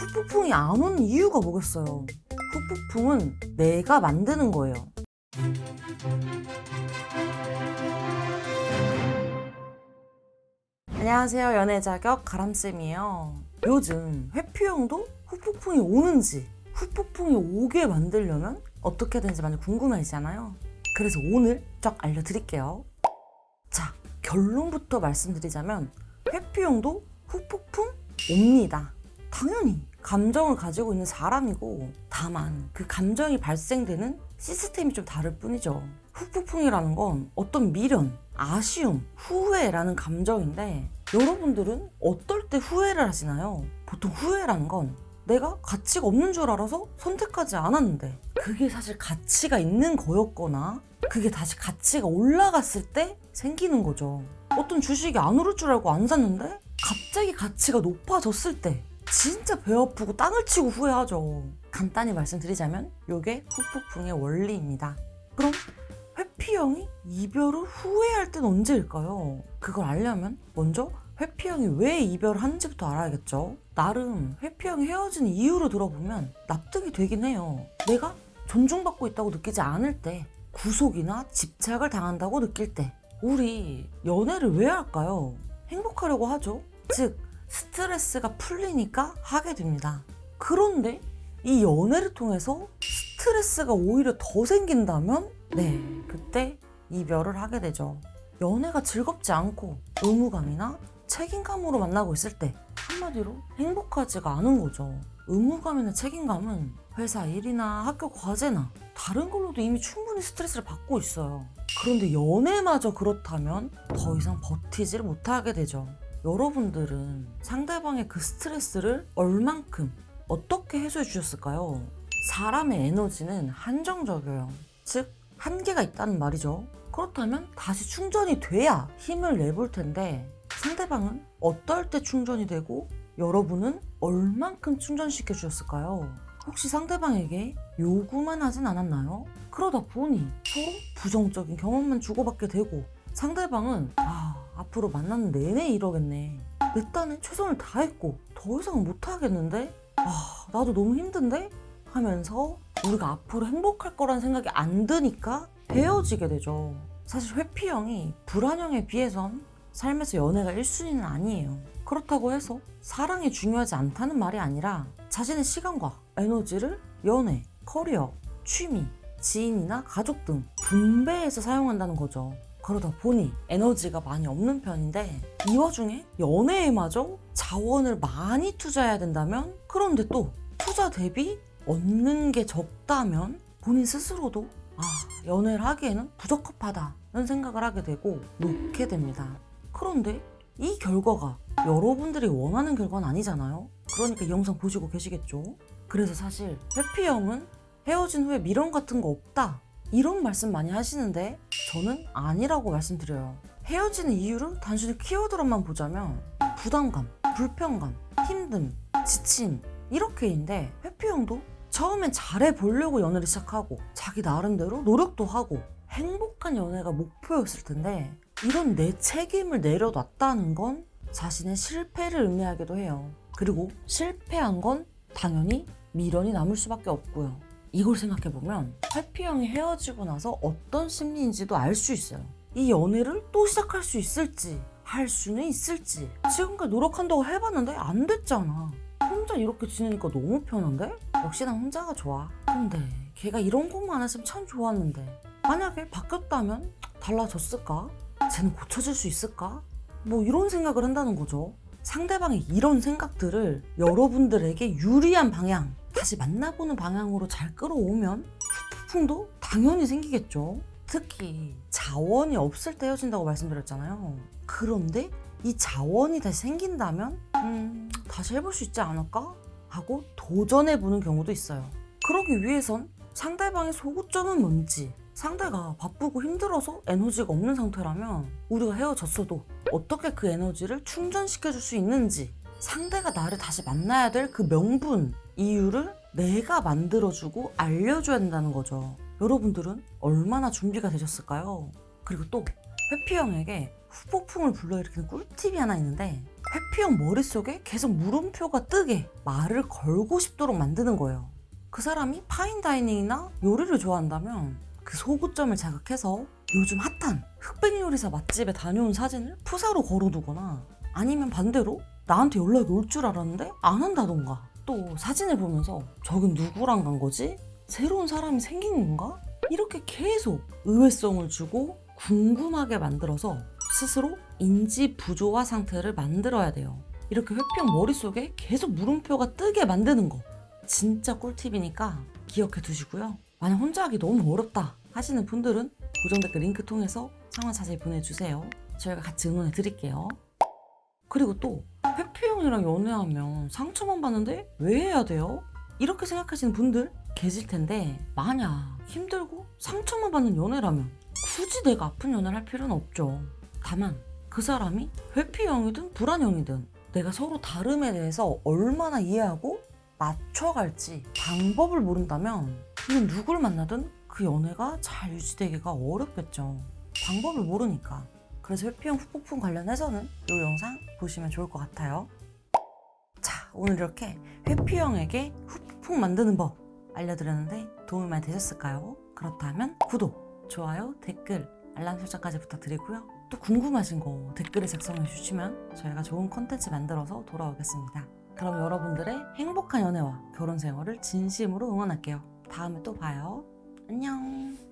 후폭풍이 안 오는 이유가 뭐겠어요? 후폭풍은 내가 만드는 거예요. 안녕하세요. 연애 자격 가람쌤이에요. 요즘 회피형도 후폭풍이 오는지, 후폭풍이 오게 만들려면 어떻게 되는지 많이 궁금하시잖아요. 그래서 오늘 쫙 알려드릴게요. 자, 결론부터 말씀드리자면, 회피형도 후폭풍 옵니다. 당연히 감정을 가지고 있는 사람이고, 다만 그 감정이 발생되는 시스템이 좀 다를 뿐이죠. 후폭풍이라는 건 어떤 미련, 아쉬움, 후회라는 감정인데 여러분들은 어떨 때 후회를 하시나요? 보통 후회라는 건 내가 가치가 없는 줄 알아서 선택하지 않았는데 그게 사실 가치가 있는 거였거나 그게 다시 가치가 올라갔을 때 생기는 거죠. 어떤 주식이 안 오를 줄 알고 안 샀는데 갑자기 가치가 높아졌을 때 진짜 배 아프고 땅을 치고 후회하죠. 간단히 말씀드리자면 이게 후폭풍의 원리입니다. 그럼 회피형이 이별을 후회할 때는 언제일까요? 그걸 알려면 먼저 회피형이 왜 이별을 하는지부터 알아야겠죠. 나름 회피형이 헤어진 이유로 들어보면 납득이 되긴 해요. 내가 존중받고 있다고 느끼지 않을 때, 구속이나 집착을 당한다고 느낄 때, 우리 연애를 왜 할까요? 행복하려고 하죠. 즉, 스트레스가 풀리니까 하게 됩니다. 그런데 이 연애를 통해서 스트레스가 오히려 더 생긴다면 네, 그때 이별을 하게 되죠. 연애가 즐겁지 않고 의무감이나 책임감으로 만나고 있을 때 한마디로 행복하지가 않은 거죠. 의무감이나 책임감은 회사 일이나 학교 과제나 다른 걸로도 이미 충분히 스트레스를 받고 있어요. 그런데 연애마저 그렇다면 더 이상 버티지를 못하게 되죠. 여러분들은 상대방의 그 스트레스를 얼만큼 어떻게 해소해 주셨을까요? 사람의 에너지는 한정적이에요. 즉, 한계가 있다는 말이죠. 그렇다면 다시 충전이 돼야 힘을 내볼 텐데 상대방은 어떨 때 충전이 되고 여러분은 얼만큼 충전시켜 주셨을까요? 혹시 상대방에게 요구만 하진 않았나요? 그러다 보니 서로 부정적인 경험만 주고받게 되고 상대방은 아 앞으로 만나는 내내 이러겠네 내 딴에 최선을 다했고 더 이상은 못하겠는데 아 나도 너무 힘든데 하면서 우리가 앞으로 행복할 거라는 생각이 안 드니까 헤어지게 되죠. 사실 회피형이 불안형에 비해선 삶에서 연애가 1순위는 아니에요. 그렇다고 해서 사랑이 중요하지 않다는 말이 아니라 자신의 시간과 에너지를 연애, 커리어, 취미, 지인이나 가족 등 분배해서 사용한다는 거죠. 그러다 보니 에너지가 많이 없는 편인데 이 와중에 연애에마저 자원을 많이 투자해야 된다면 그런데 또 투자 대비 얻는 게 적다면 본인 스스로도 아 연애를 하기에는 부적합하다는 생각을 하게 되고 놓게 됩니다. 그런데 이 결과가 여러분들이 원하는 결과는 아니잖아요. 그러니까 이 영상 보시고 계시겠죠. 그래서 사실 회피형은 헤어진 후에 미련 같은 거 없다 이런 말씀 많이 하시는데 저는 아니라고 말씀드려요. 헤어지는 이유를 단순히 키워드로만 보자면 부담감, 불편감, 힘듦, 지침 이렇게인데 회피 형도 처음엔 잘해 보려고 연애를 시작하고 자기 나름대로 노력도 하고 행복한 연애가 목표였을 텐데 이런 내 책임을 내려놨다는 건 자신의 실패를 의미하기도 해요. 그리고 실패한 건 당연히 미련이 남을 수밖에 없고요. 이걸 생각해보면 회피형이 헤어지고 나서 어떤 심리인지도 알 수 있어요. 이 연애를 또 시작할 수 있을지 할 수는 있을지 지금까지 노력한다고 해봤는데 안 됐잖아. 혼자 이렇게 지내니까 너무 편한데? 역시 난 혼자가 좋아. 근데 걔가 이런 것만 했으면 참 좋았는데 만약에 바뀌었다면 달라졌을까? 쟤는 고쳐질 수 있을까? 뭐 이런 생각을 한다는 거죠. 상대방의 이런 생각들을 여러분들에게 유리한 방향, 다시 만나보는 방향으로 잘 끌어오면 후폭풍도 당연히 생기겠죠. 특히 자원이 없을 때 헤어진다고 말씀드렸잖아요. 그런데 이 자원이 다시 생긴다면 음, 다시 해볼 수 있지 않을까? 하고 도전해보는 경우도 있어요. 그러기 위해선 상대방의 소구점은 뭔지 상대가 바쁘고 힘들어서 에너지가 없는 상태라면 우리가 헤어졌어도 어떻게 그 에너지를 충전시켜줄 수 있는지 상대가 나를 다시 만나야 될 그 명분, 이유를 내가 만들어주고 알려줘야 된다는 거죠. 여러분들은 얼마나 준비가 되셨을까요? 그리고 또 회피형에게 후폭풍을 불러일으키는 꿀팁이 하나 있는데 회피형 머릿속에 계속 물음표가 뜨게 말을 걸고 싶도록 만드는 거예요. 그 사람이 파인다이닝이나 요리를 좋아한다면 그 소구점을 자극해서 요즘 핫한 흑백 요리사 맛집에 다녀온 사진을 푸사로 걸어두거나 아니면 반대로 나한테 연락이 올 줄 알았는데 안 한다던가 또 사진을 보면서 저긴 누구랑 간 거지? 새로운 사람이 생긴 건가? 이렇게 계속 의외성을 주고 궁금하게 만들어서 스스로 인지 부조화 상태를 만들어야 돼요. 이렇게 회피형 머릿속에 계속 물음표가 뜨게 만드는 거. 진짜 꿀팁이니까 기억해 두시고요. 만약 혼자 하기 너무 어렵다 하시는 분들은 고정 댓글 링크 통해서 상황 자세히 보내주세요. 저희가 같이 응원해 드릴게요. 그리고 또 회피형이랑 연애하면 상처만 받는데 왜 해야 돼요? 이렇게 생각하시는 분들 계실 텐데 만약 힘들고 상처만 받는 연애라면 굳이 내가 아픈 연애를 할 필요는 없죠. 다만 그 사람이 회피형이든 불안형이든 내가 서로 다름에 대해서 얼마나 이해하고 맞춰갈지 방법을 모른다면 이건 누굴 만나든 그 연애가 잘 유지되기가 어렵겠죠. 방법을 모르니까. 그래서 회피형 후폭풍 관련해서는 이 영상 보시면 좋을 것 같아요. 자, 오늘 이렇게 회피형에게 후폭풍 만드는 법 알려드렸는데 도움이 많이 되셨을까요? 그렇다면 구독, 좋아요, 댓글, 알람 설정까지 부탁드리고요. 또 궁금하신 거 댓글에 작성해 주시면 저희가 좋은 컨텐츠 만들어서 돌아오겠습니다. 그럼 여러분들의 행복한 연애와 결혼 생활을 진심으로 응원할게요. 다음에 또 봐요. 안녕.